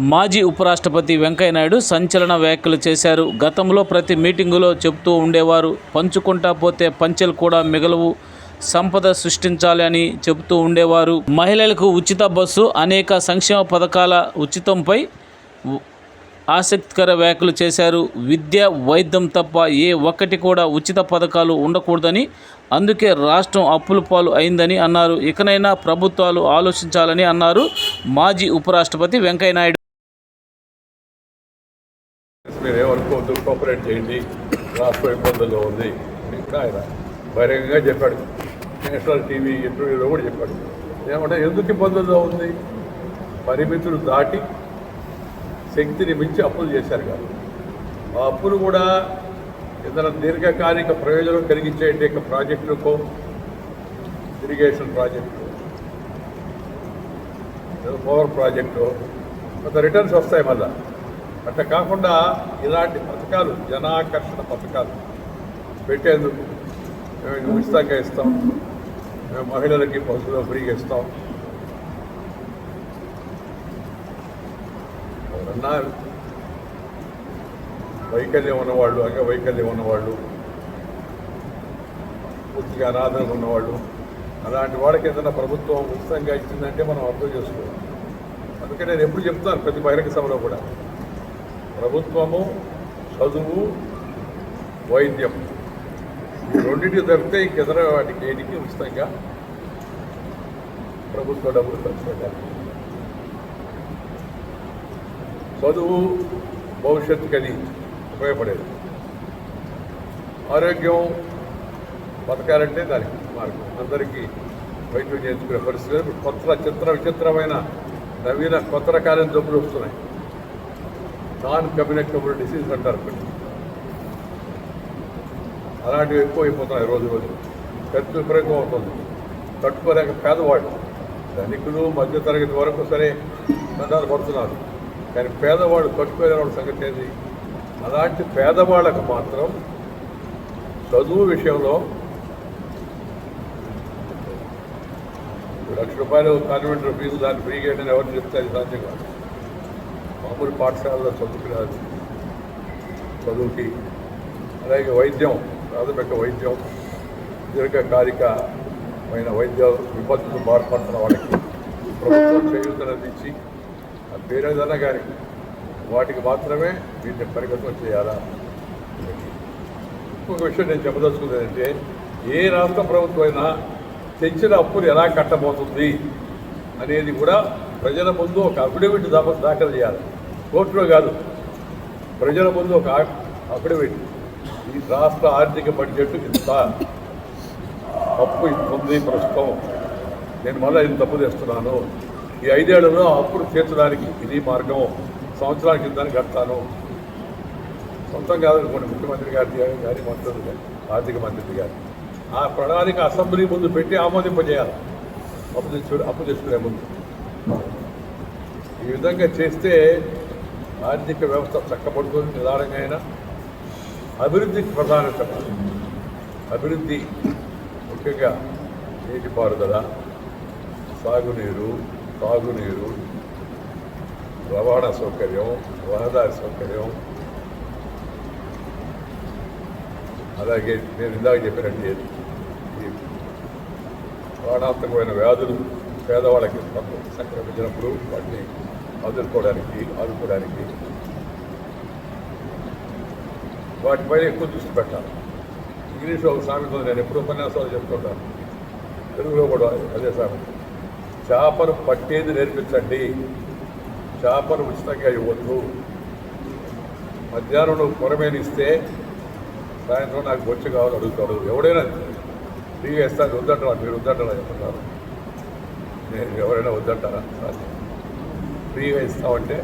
మాజీ ఉపరాష్ట్రపతి వెంకయ్యనాయుడు సంచలన వ్యాఖ్యలు చేశారు. గతంలో ప్రతి మీటింగులో చెబుతూ ఉండేవారు పంచుకుంటా పోతే పంచెలు కూడా మిగలవు సంపద సృష్టించాలి అని చెబుతూ ఉండేవారు. మహిళలకు ఉచిత బస్సు అనేక సంక్షేమ పథకాల ఉచితంపై ఆసక్తికర వ్యాఖ్యలు చేశారు. విద్య వైద్యం తప్ప ఏ ఒక్కటి కూడా ఉచిత పథకాలు ఉండకూడదని అందుకే రాష్ట్రం అప్పుల పాలు అయిందని అన్నారు. ఇకనైనా ప్రభుత్వాలు ఆలోచించాలని అన్నారు మాజీ ఉపరాష్ట్రపతి వెంకయ్యనాయుడు. ఏమనుకోవద్దు కోఆపరేట్ చేయండి. రాష్ట్రం ఇబ్బందుల్లో ఉంది. అని ఆయన బహిరంగంగా చెప్పాడు. నేషనల్ టీవీ ఇంటర్వ్యూలో కూడా చెప్పాడు. ఏమంటే ఎందుకు ఇబ్బందుల్లో ఉంది? పరిమితులు దాటి శక్తిని మించి అప్పులు చేశారు కాదు. ఆ అప్పులు కూడా ఏదైనా దీర్ఘకాలిక ప్రయోజనం కలిగించేటి యొక్క ప్రాజెక్టులకో ఇరిగేషన్ ప్రాజెక్టు పవర్ ప్రాజెక్టు కొంత రిటర్న్స్ వస్తాయి మళ్ళా. అట్లా కాకుండా ఇలాంటి పథకాలు జనాకర్షణ పథకాలు పెట్టేందుకు మేము ఉచితంగా ఇస్తాం. మేము మహిళలకి బస్సులో ఫ్రీగా ఇస్తాం. ఎవరన్నా వైకల్యం ఉన్నవాళ్ళు అంగవైకల్యం ఉన్నవాళ్ళు పూర్తిగా అనాథలు ఉన్నవాళ్ళు అలాంటి వాళ్ళకి ఏదైనా ప్రభుత్వం ఉచితంగా ఇచ్చిందంటే మనం అర్థం చేసుకోవాలి. అందుకే నేను ఎప్పుడు చెప్తాను ప్రతి బహిరంగ సభలో కూడా. ప్రభుత్వము చదువు వైద్యం. ఈ దొరికితే ఇంకెదర వాటికి ఏటికి ఉచితంగా ప్రభుత్వ డబ్బులు ఖర్చు పెట్టాలి. చదువు భవిష్యత్తుకి అది ఉపయోగపడేది. ఆరోగ్యం బతకాలంటే దానికి మార్గం. అందరికీ వైద్యం చేయించుకునే పరిస్థితి కొత్త చిత్ర విచిత్రమైన నవీన కొత్త రకాలైన జబ్బులు వస్తున్నాయి. నాన్ కమ్యూనికబుల్ డిసీజ్ అంటారు. కొన్ని అలాంటివి ఎక్కువ అయిపోతున్నాయి రోజు రోజు. ఖర్చు విపరీతం అవుతుంది. తట్టుకోలేక పేదవాళ్ళు. ధనికులు మధ్యతరగతి వరకు సరే దండాలు పడుతున్నారు. కానీ పేదవాళ్ళు తట్టుకోలేని వాళ్ళ సంగతి ఏంది? అలాంటి పేదవాళ్ళకు మాత్రం చదువు విషయంలో లక్ష రూపాయలు కాన్వెంట్ ఫీజు దాన్ని ఫ్రీగా ఎవరిని ఎవరు చెప్తే అది సాధ్యం కాదు. మామూలు పాఠశాలలో చదువుకున్నారు చదువుకి అలాగే వైద్యం ప్రాథమిక వైద్యం దీర్ఘకాలికమైన వైద్య విపత్తులు బాధపడుతున్న వాళ్ళకి ప్రభుత్వం చేయూతను అందించి ఆ పేరేదన్నా కానీ వాటికి మాత్రమే వీటిని పరిగతం చేయాలా? ఇంకొక విషయం నేను చెప్పదలుచుకుందంటే ఏ రాష్ట్ర ప్రభుత్వం అయినా తెచ్చిన అప్పులు ఎలా కట్టబోతుంది అనేది కూడా ప్రజల ముందు ఒక అఫిడవిట్ దాఖలు చేయాలి. కోర్టులో కాదు. ప్రజల ముందు ఒక అఫిడవిట్ ఈ రాష్ట్ర ఆర్థిక బడ్జెట్ ఇంత అప్పు ఇంత ఉంది ప్రస్తుతం. నేను మళ్ళీ ఇంత తప్పు తెస్తున్నాను ఈ ఐదేళ్ళలో ఆ అప్పులు తీర్చడానికి ఇది మార్గం. సంవత్సరాల కిందని కడతాను. సొంతం కాదనుకోండి ముఖ్యమంత్రి గారి గారి మంత్రులు ఆర్థిక మంత్రి గారు. ఆ ప్రణాళిక అసెంబ్లీ ముందు పెట్టి ఆమోదింపజేయాలి. అప్పు తెచ్చు అప్పు తెచ్చుకునే ముందు. ఈ విధంగా చేస్తే ఆర్థిక వ్యవస్థ చక్కబడుతుంది నిదానంగా అయినా అభివృద్ధికి ప్రధానత అభివృద్ధి ముఖ్యంగా నీటిపారుదల సాగునీరు తాగునీరు రవాణా సౌకర్యం రహదారి సౌకర్యం. అలాగే నేను ఇందాక చెప్పినట్టు ఈ ప్రాణాంతకమైన వ్యాధులు పేదవాళ్ళకి సంక్రమించినప్పుడు వాటిని అదుర్కోవడానికి ఆదుకోవడానికి వాటిపైన ఎక్కువ దృష్టి పెట్టాలి. ఇంగ్లీష్లో ఒక సామెత నేను ఎప్పుడు ఉపన్యాసాలు చెప్తుంటాను. తెలుగులో కూడా అదే సామెత. చేపను పట్టేది నేర్పించండి. చేపను ఉచితంగా ఇవ్వద్దు. మధ్యాహ్నం నువ్వు సాయంత్రం నాకు బొచ్చు కావాలి అడుగుతాడు. ఎవడైనా ఫ్రీగా ఇస్తాను వద్దంటారా మీరు వద్దంటారా చెప్తున్నారు. నేను ఎవరైనా వద్దంటారా? ఫ్రీగా ఇస్తామంటే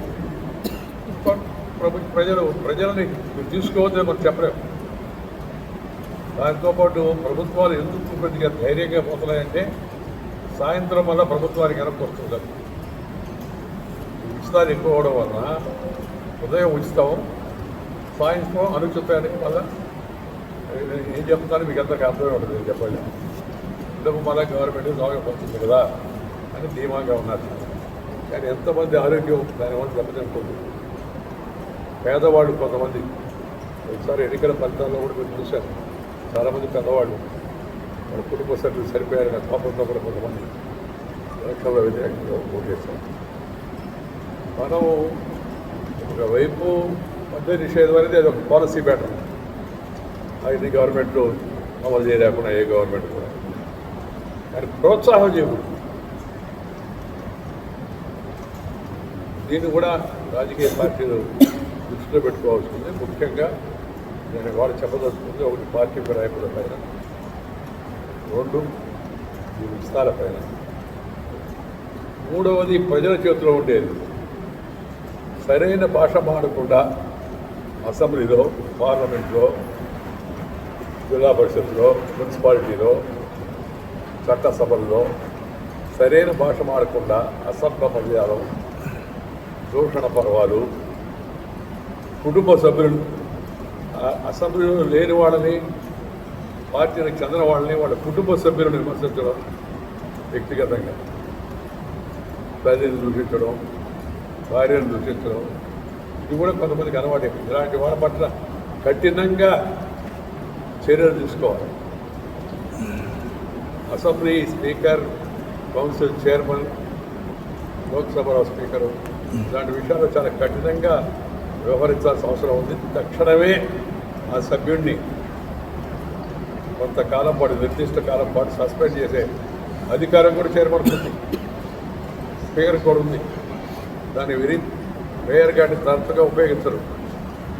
ప్రభు ప్రజలు ప్రజలని మీరు తీసుకోవద్దని మనం చెప్పలేము. దాంతోపాటు ప్రభుత్వాలు ఎందుకు కొద్దిగా ధైర్యంగా పోతున్నాయంటే సాయంత్రం వల్ల ప్రభుత్వానికి వెనక్కి వస్తుంది ఉచితాలు ఎక్కువ అవడం వలన ఉదయం ఉచితం సాయంత్రం అనుచితానికి మళ్ళీ ఏం చెప్తాను మీకు అంతకు అర్థమే ఉంటుంది చెప్పండి ఇందుకు మళ్ళీ గవర్నమెంట్ బాగా పోతుంది కదా అని ధీమాగా ఉన్నారు. కానీ ఎంతమంది ఆరోగ్యం దానివల్ల దెబ్బతింటుంది. పేదవాళ్ళు కొంతమంది ఒకసారి ఎన్నికల ఫలితాల్లో కూడా మీరు చూశారు చాలామంది పెద్దవాళ్ళు మన కుటుంబ సభ్యులు సరిపోయారన్న కోపంతో కూడా కొంతమంది ఎన్నికల్లో వ్యతిరేకంగా ఓటేశారు మనం ఒకవైపు మద్య నిషేధం అనేది అది ఒక పాలసీ బ్యాటర్ అది గవర్నమెంట్లు అమలు చేయలేకుండా ఏ గవర్నమెంట్ కూడా. కానీ ప్రోత్సాహం చేయకూడదు. దీన్ని కూడా రాజకీయ పార్టీలు దృష్టిలో పెట్టుకోవాల్సింది. ముఖ్యంగా నేను వాళ్ళు చెప్పదలుచుకుంది ఒకటి పార్టీ ఫిరాయింపుల పైన రెండు ఈ విస్తార పైన. మూడవది ప్రజల చేతిలో ఉండేది. సరైన భాష మాడకుండా అసెంబ్లీలో పార్లమెంట్లో జిల్లా పరిషత్లో మున్సిపాలిటీలో చట్టసభల్లో సరైన భాష మాడకుండా అసభ్య పర్యాలు దూషణ పర్వాలు. కుటుంబ సభ్యులు ఆ అసెంబ్లీలో లేని వాళ్ళని పార్టీలకు చెందిన వాళ్ళని వాళ్ళ కుటుంబ సభ్యులను విమర్శించడం వ్యక్తిగతంగా. తల్లిని దూషించడం భార్యను దూషించడం ఇది కూడా కొంతమందికి అలవాటు. ఇలాంటి వాళ్ళ పట్ల కఠినంగా చర్యలు తీసుకోవాలి. అసెంబ్లీ స్పీకర్ కౌన్సిల్ చైర్మన్ లోక్సభలో స్పీకరు ఇలాంటి విషయాల్లో చాలా కఠినంగా వ్యవహరించాల్సిన అవసరం ఉంది. తక్షణమే ఆ సభ్యుడిని కొంతకాలం పాటు నిర్దిష్ట కాలం పాటు సస్పెండ్ చేసే అధికారం కూడా చేరబడుతుంది. స్పీకర్ కూడా ఉంది. దాన్ని విరి మేయర్ గారిని తరచుగా ఉపయోగించరు.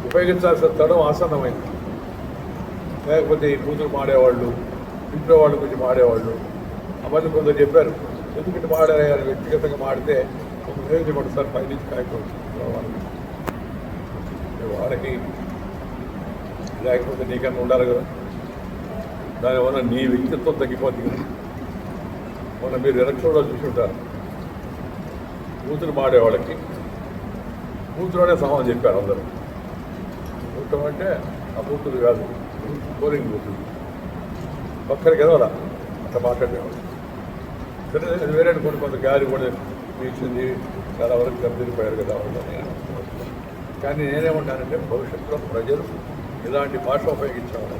ఉపయోగించాల్సిన తడం ఆసన్నమైంది. లేకపోతే ఈ కూతురు మాడేవాళ్ళు ఇంట్లో వాళ్ళ గురించి మాడేవాళ్ళు అవన్నీ కొందరు చెప్పారు. ఎందుకంటే మాడారు వ్యక్తిగతంగా మాడితే ఒక నియోజకవర్గం సార్ పైనుంచి కాయకూడదు వాళ్ళకి లేకపోతే నీకన్నా ఉండాలి కదా. దానివల్ల నీ వ్యక్తిత్వం తగ్గిపోతుంది కదా. మొన్న మీరు ఎలక్షన్లో చూసి ఉంటారు. కూతురు మాడేవాళ్ళకి కూతురునే అనే చెప్పారు అందరూ. కూతురు అంటే ఆ కూతురు కాదు పోలింగ్ కూతురు ఒక్కరికి ఎదవరా అట్లా మాట్లాడేవాళ్ళు. సరే వేరే కొన్ని కొంత గాలి కూడా తీర్చింది చాలా వరకు దెబ్బతిరిపోయారు కదా వాళ్ళు కానీ నేనేమంటానంటే భవిష్యత్తులో ప్రజలు ఇలాంటి భాష ఉపయోగించేవాళ్ళు